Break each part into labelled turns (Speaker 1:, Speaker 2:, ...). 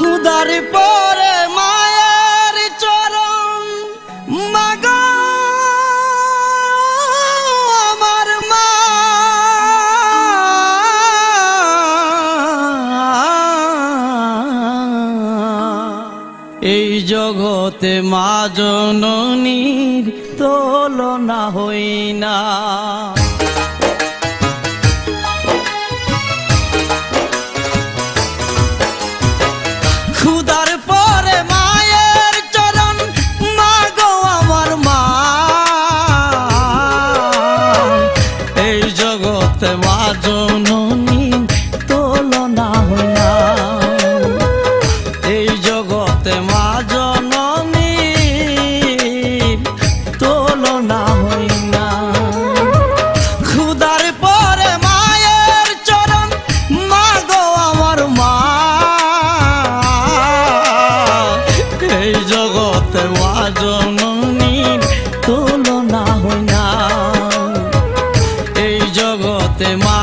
Speaker 1: ক্ষুদার পরে মায়ের চরণ মাগ আমার মা। এই জগতে মা জননীর তুলনা হই না। তুলনা হয় এই জগতে মা জগতে মা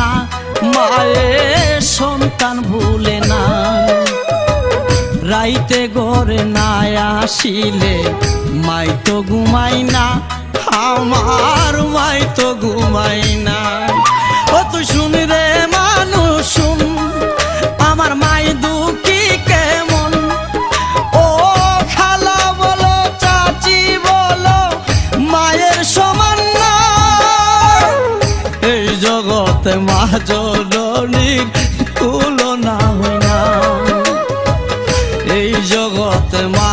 Speaker 1: না মায়ের সন্তান ভুলে না। রাইতে গড়ে না আসিলে, মাই তো ঘুমাই না, আমার মাই তো ঘুমাই জগতে মা জননীর তুলনা হয় না। এই জগতে মা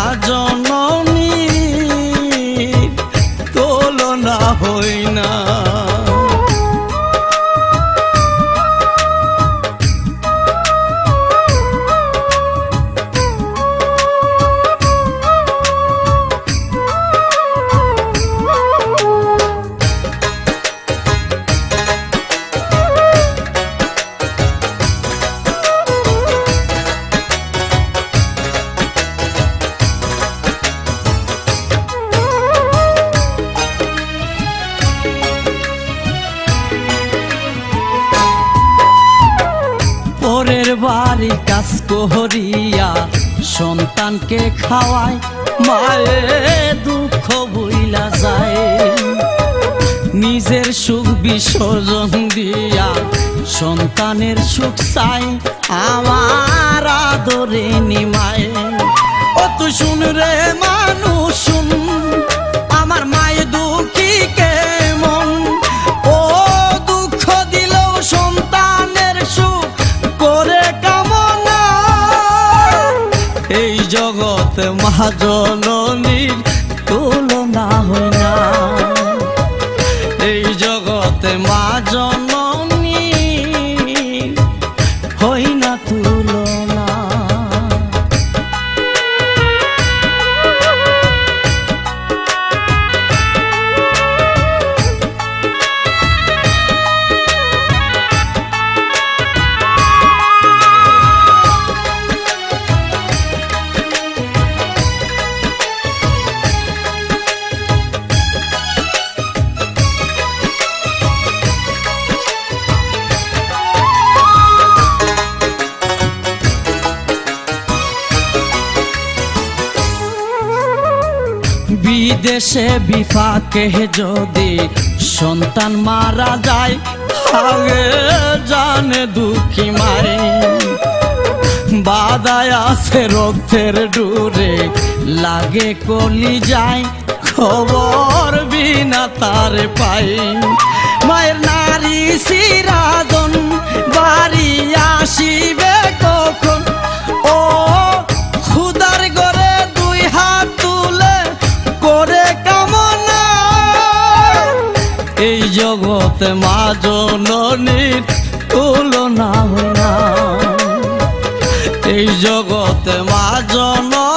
Speaker 1: কাজ করিয়া সন্তানকে খাওয়ায় মায়ে দুঃখ বইলা যায়। নিজের সুখ বিসর্জন দিয়া সন্তানের সুখ চাই, আমার আদরে নিমায়। অত শুন রে মহাজননীর তুলনা হয় বিদেশে বিপাকে যদি সন্তান মারা যায়, আগে জানে দুঃখী মারে। বাদায় আছে রক্তের ডুরে, লাগে কলি যায় খবর বিনা তার পাই। মায়ের নারী সিরাদন, বাড়ি আসিবে কখন? জগতে মাজনীর তুলনা এই জগতে মাজনী